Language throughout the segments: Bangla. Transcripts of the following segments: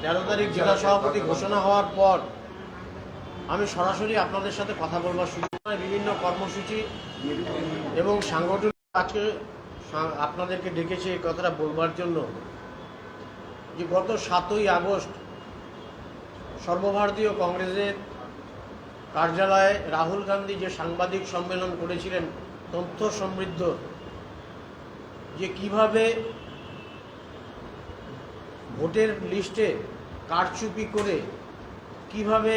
তেরো তারিখ জেলা সভাপতি ঘোষণা হওয়ার পর আমি সরাসরি আপনাদের সাথে কথা বলবার সুযোগ। বিভিন্ন কর্মসূচি এবং সাংগঠনিক আজকে আপনাদেরকে ডেকেছি এই কথাটা বলবার জন্য যে গত সাতই আগস্ট সর্বভারতীয় কংগ্রেসের কার্যালয়ে রাহুল গান্ধী যে সাংবাদিক সম্মেলন করেছিলেন তথ্য সমৃদ্ধ যে কীভাবে ভোটের লিস্টে কারচুপি করে কীভাবে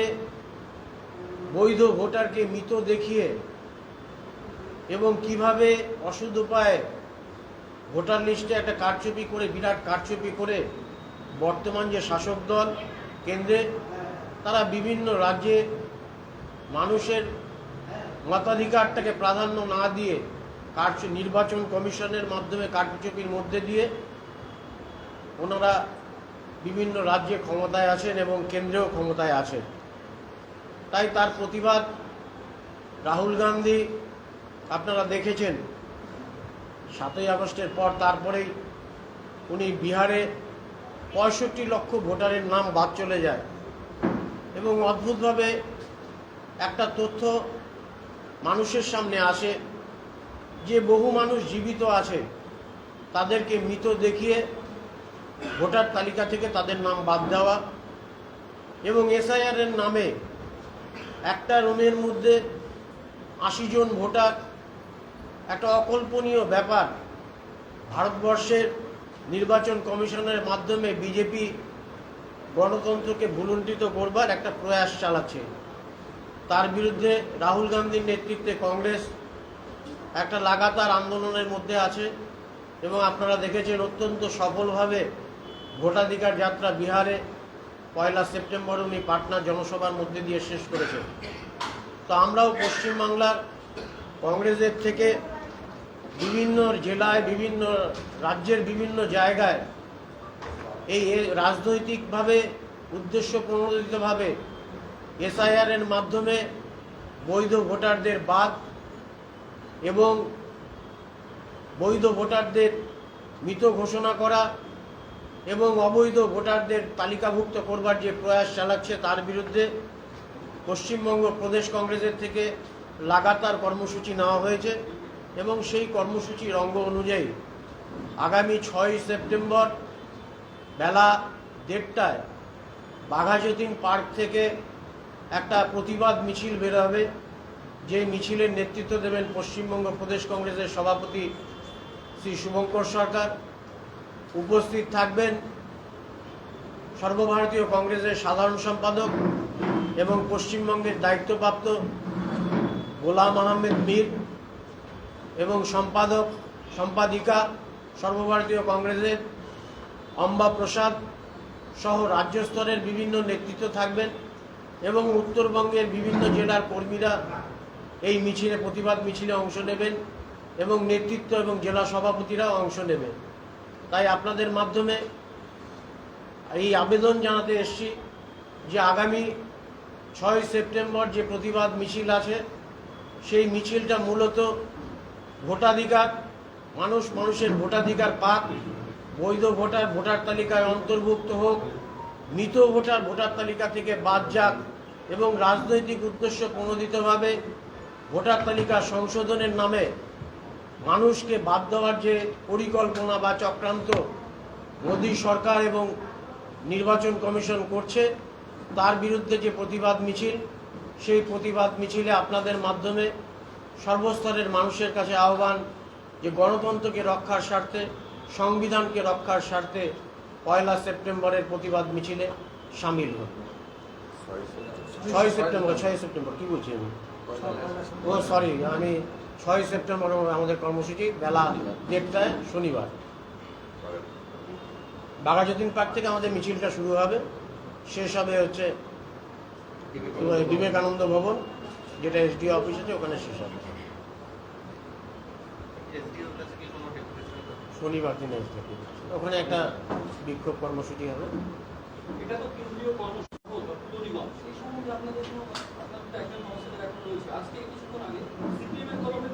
বৈধ ভোটারকে মৃত দেখিয়ে এবং কীভাবে অসুধ উপায়ে ভোটার লিস্টে একটা কারচুপি করে, বিরাট কারচুপি করে বর্তমান যে শাসক দল কেন্দ্রে, তারা বিভিন্ন রাজ্যে মানুষের মতাধিকারটাকে প্রাধান্য না দিয়ে কারচু নির্বাচন কমিশনের মাধ্যমে কারচুপির মধ্যে দিয়ে ওনারা বিভিন্ন রাজ্যে ক্ষমতায় আছেন এবং কেন্দ্রেও ক্ষমতায় আছেন। তাই তার প্রতিবাদ রাহুল গান্ধী, আপনারা দেখেছেন, সাতই আগস্টের পর তারপরেই উনি বিহারে পঁয়ষট্টি লক্ষ ভোটারের নাম বাদ চলে যায় এবং অদ্ভুতভাবে একটা তথ্য মানুষের সামনে আসে যে বহু মানুষ জীবিত আছে, তাদেরকে মৃত দেখিয়ে ভোটার তালিকা থেকে তাদের নাম বাদ দেওয়া এবং এসআইআর এর নামে একটা রুমের মধ্যে আশি জন ভোটার, একটা অকল্পনীয় ব্যাপার, ভারতবর্ষের নির্বাচন কমিশনের মাধ্যমে বিজেপি গণতন্ত্রকে ভুলুণ্ঠিত করবার একটা প্রয়াস চালাচ্ছে। তার বিরুদ্ধে রাহুল গান্ধীর নেতৃত্বে কংগ্রেস একটা লাগাতার আন্দোলনের মধ্যে আছে এবং আপনারা দেখেছেন অত্যন্ত সফলভাবে ভোটাধিকার যাত্রা বিহারে পয়লা সেপ্টেম্বর উনি পাটনা জনসভার মধ্যে দিয়ে শেষ করেছেন। তো আমরাও পশ্চিমবাংলার কংগ্রেসের থেকে বিভিন্ন জেলায়, বিভিন্ন রাজ্যের বিভিন্ন জায়গায় এই রাজনৈতিকভাবে উদ্দেশ্য প্রণোদিতভাবে এসআইআরের মাধ্যমে বৈধ ভোটারদের বাদ এবং বৈধ ভোটারদের মৃত ঘোষণা করা এবং অবৈধ ভোটারদের তালিকাভুক্ত করবার যে প্রয়াস চালাচ্ছে তার বিরুদ্ধে পশ্চিমবঙ্গ প্রদেশ কংগ্রেসের থেকে লাগাতার কর্মসূচি নেওয়া হয়েছে এবং সেই কর্মসূচির অঙ্গ অনুযায়ী আগামী ছয় সেপ্টেম্বর বেলা দেড়টায় বাঘাযতীন পার্ক থেকে একটা প্রতিবাদ মিছিল বেরোবে। যে মিছিলের নেতৃত্ব দেবেন পশ্চিমবঙ্গ প্রদেশ কংগ্রেসের সভাপতি শ্রী শুভঙ্কর সরকার। উপস্থিত থাকবেন সর্বভারতীয় কংগ্রেসের সাধারণ সম্পাদক এবং পশ্চিমবঙ্গের দায়িত্বপ্রাপ্ত গোলাম আহমেদ মীর এবং সম্পাদক, সম্পাদিকা সর্বভারতীয় কংগ্রেসের অম্বা প্রসাদ সহ রাজ্য স্তরের বিভিন্ন নেতৃত্ব থাকবেন এবং উত্তরবঙ্গের বিভিন্ন জেলার কর্মীরা এই মিছিলে প্রতিবাদ মিছিলে অংশ নেবেন এবং নেতৃত্ব এবং জেলা সভাপতিরাও অংশ নেবেন। তাই আপনাদের মাধ্যমে এই আবেদন জানাতে এসছি যে আগামী ছয় সেপ্টেম্বর যে প্রতিবাদ মিছিল আছে, সেই মিছিলটা মূলত ভোটাধিকার, মানুষ মানুষের ভোটাধিকার পাক, বৈধ ভোটার ভোটার তালিকায় অন্তর্ভুক্ত হোক, মৃত ভোটার ভোটার তালিকা থেকে বাদ যাক এবং রাজনৈতিক উদ্দেশ্য প্রণোদিতভাবে ভোটার তালিকা সংশোধনের নামে মানুষকে বাদ দেওয়ার যে পরিকল্পনা বা চক্রান্ত মোদী সরকার এবং নির্বাচন কমিশন করছে তার বিরুদ্ধে যে প্রতিবাদ মিছিল সেই প্রতিবাদ মিছিলে আপনাদের মাধ্যমে সর্বস্তরের মানুষের কাছে আহ্বান যে গণতন্ত্রকে রক্ষার স্বার্থে সংবিধানকে রক্ষার স্বার্থে পয়লা সেপ্টেম্বরের প্রতিবাদ মিছিলে সামিল হোক ছয় সেপ্টেম্বর ছয় সেপ্টেম্বর কি বলছি আমি? ও সরি আমি ছয় সেপ্টেম্বর আমাদের কর্মসূচি, বেলা দেড়টায় শনিবার। বাঘাযতীন পার্ক থেকে আমাদের মিছিলটা শুরু হবে। শেষ হবে হচ্ছে বিবেকানন্দ ভবন, যেটা এসডিও অফিস আছে, ওখানে শেষ হবে। শনিবার দিন আসতে ওখানে একটা বিক্ষোভ কর্মসূচি হবে। এটা তো কেন্দ্রীয় কর্মসূচি রয়েছে। আজকে কিছুক্ষণ আগে সিপিএমের তরফে